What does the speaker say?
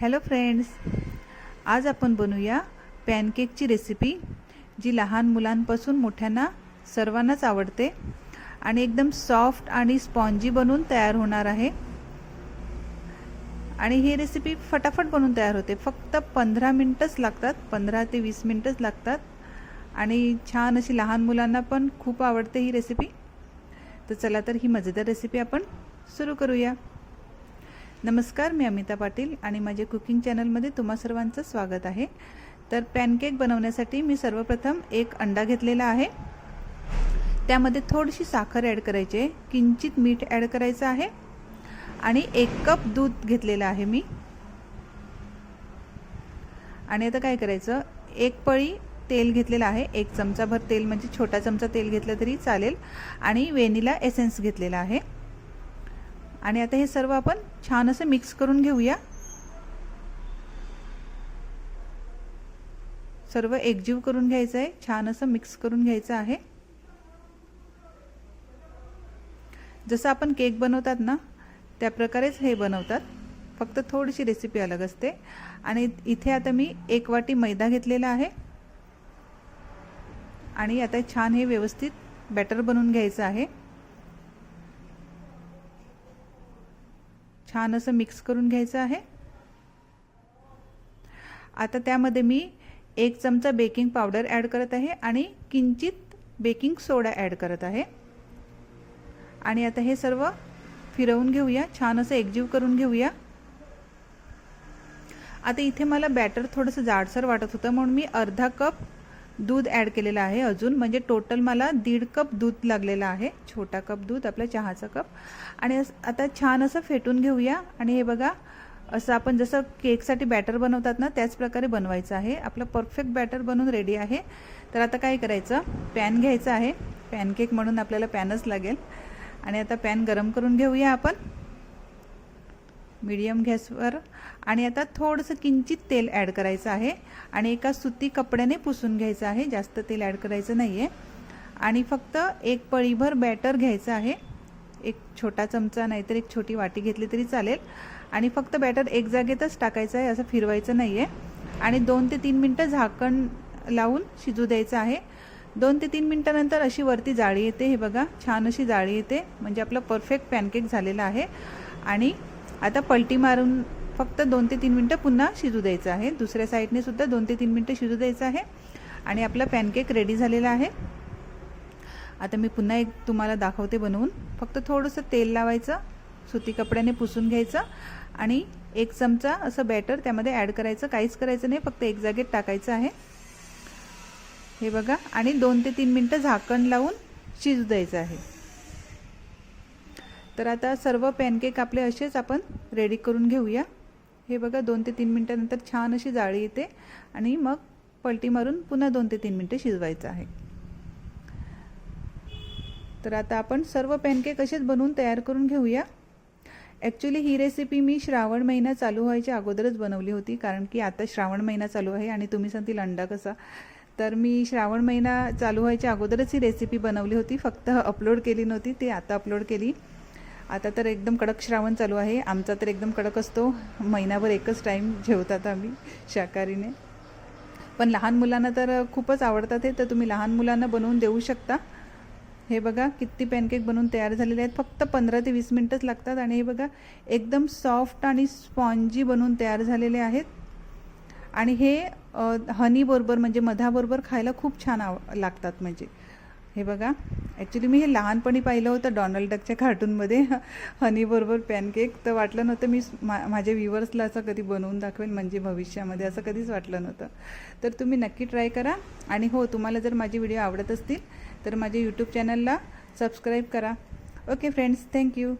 Hello friends आज आपण बनवूया पॅनकेकची रेसिपी जी लहान मुलांपासून मोठ्यांना सर्वांनाच आवडते आणि एकदम सॉफ्ट आणि स्पॉन्जी बनून तयार होणार आहे. आणि ही रेसिपी फटाफट बनवून तयार होते. फक्त पंधरा मिनटंच लागतात पंधरा ते वीस मिनटंच लागतात. आणि छान अशी लहान मुलांना पण खूप आवडते ही रेसिपी तर चला तर ही मजेदार रेसिपी आपण सुरू करूया. नमस्कार मी अमिता पाटील आणि माझे कुकिंग चॅनलमध्ये तुम्हा सर्वांचं स्वागत आहे. तर पॅनकेक बनवण्यासाठी मी सर्वप्रथम एक अंडा घेतलेला आहे. त्यामध्ये थोडीशी साखर ॲड करायची आहे. किंचित मीठ ॲड करायचं आहे. आणि एक कप दूध घेतलेलं आहे मी. आणि आता काय करायचं? एक पळी तेल घेतलेलं आहे. एक चमचाभर तेल म्हणजे छोटा चमचा तेल घेतलं तरी चालेल. आणि वेनिला एसेन्स घेतलेला आहे. आणि आता हे सर्व आपण छान असं मिक्स करून घेऊया. सर्व एकजीव करून घ्यायचं आहे छान असं मिक्स करून घ्यायचं आहे. जसं आपण केक बनवतात ना त्या प्रकारेच हे बनवतात. फक्त थोडीशी रेसिपी अलग असते. आणि इथे आता मी एक वाटी मैदा घेतलेला आहे. आणि आता छान हे व्यवस्थित बॅटर बनवून घ्यायचं आहे. छान असं मिक्स करून घ्यायचं आहे. आता त्यामध्ये मी एक चमचा बेकिंग पावडर ॲड करत आहे आणि किंचित बेकिंग सोडा ॲड करत आहे. आणि आता हे सर्व फिरवून घेऊया छान असं एकजीव करून घेऊया. आता इथे मला बॅटर थोडंसं जाडसर वाटत होतं म्हणून मी अर्धा कप दूध ॲड केलेलं आहे अजून. म्हणजे टोटल मला दीड कप दूध लागलेलं आहे. छोटा कप दूध आपला चहाचा कप. आणि आता छान असं फेटून घेऊया. आणि हे बघा असं आपण जसं केकसाठी बॅटर बनवतात ना त्याच प्रकारे बनवायचं आहे. आपलं परफेक्ट बॅटर बनवून रेडी आहे. तर आता काय करायचं? पॅन घ्यायचं आहे. पॅनकेक म्हणून आपल्याला पॅनच लागेल. आणि आता पॅन गरम करून घेऊया आपण. मीडियम गॅसवर आणि आता थोडंसं किंचित तेल ॲड करायचं आहे. आणि एका सुती कपड्याने पुसून घ्यायचं आहे. जास्त तेल ॲड करायचं नाही आहे आणि फक्त एक पळीभर बॅटर घ्यायचं आहे. एक छोटा चमचा नाहीतर एक छोटी वाटी घेतली तरी चालेल. आणि फक्त बॅटर एक जागेतच टाकायचं आहे असं फिरवायचं नाही आहे आणि दोन ते तीन मिनटं झाकण लावून शिजू द्यायचं आहे. दोन ते तीन मिनटानंतर अशी वरती जाळी येते. हे बघा छान अशी जाळी येते. म्हणजे आपलं परफेक्ट पॅनकेक झालेलं आहे. आणि आता पलटी मारून फक्त दोन ते तीन मिनटं पुन्हा शिजू द्यायचं आहे. दुसऱ्या साईडने सुद्धा दोन ते तीन मिनटं शिजू द्यायचं आहे. आणि आपला पॅनकेक रेडी झालेला आहे. आता मी पुन्हा एक तुम्हाला दाखवते बनवून. फक्त थोडंसं तेल लावायचं सुती कपड्याने पुसून घ्यायचं आणि एक चमचा असं बॅटर त्यामध्ये ॲड करायचं. काहीच करायचं नाही फक्त एक जागेत टाकायचं आहे. हे बघा. आणि दोन ते तीन मिनटं झाकण लावून शिजू द्यायचं आहे. तर आता सर्व पॅनकेक आपले असेच आपण रेडी करून घेऊया. हे बघा दोन ते तीन मिनटानंतर छान अशी जाळी येते. आणि मग पलटी मारून पुन्हा दोन ते तीन मिनटं शिजवायचं आहे. तर आता आपण सर्व पॅनकेक असेच बनवून तयार करून घेऊया. ॲक्च्युली ही रेसिपी मी श्रावण महिना चालू व्हायच्या अगोदरच बनवली होती कारण की आता श्रावण महिना चालू आहे आणि तुम्ही सांगतील अंडा कसा? तर मी श्रावण महिना चालू व्हायच्या अगोदरच ही रेसिपी बनवली होती. फक्त अपलोड केली नव्हती ती आता अपलोड केली. आता तर एकदम कडक श्रावण चालू आहे. आमचा तर एकदम कडक असतो. महिनाभर एकच टाईम जेवतात आम्ही शाकाहारीने. पण लहान मुलांना तर खूपच आवडतात हे. तर तुम्ही लहान मुलांना बनवून देऊ शकता. हे बघा किती पॅनकेक बनवून तयार झालेले आहेत. फक्त पंधरा ते वीस मिनटंच लागतात आणि हे बघा एकदम सॉफ्ट आणि स्पॉन्जी बनवून तयार झालेले आहेत. आणि हे हनीबरोबर म्हणजे मधाबरोबर खायला खूप छान आव लागतात म्हणजे. हे बघा ॲक्च्युली मी हे लहानपणी पाहिलं होतं डॉनल्ड डकच्या कार्टूनमध्ये हनीबरोबर पॅनकेक तर वाटलं नव्हतं मी मा माझ्या व्ह्युअर्सला असं कधी बनवून दाखवेल म्हणजे भविष्यामध्ये असं कधीच वाटलं नव्हतं. तर तुम्ही नक्की ट्राय करा. आणि हो तुम्हाला जर माझे व्हिडिओ आवडत असतील तर माझ्या यूट्यूब चॅनलला सबस्क्राईब करा. Okay friends thank you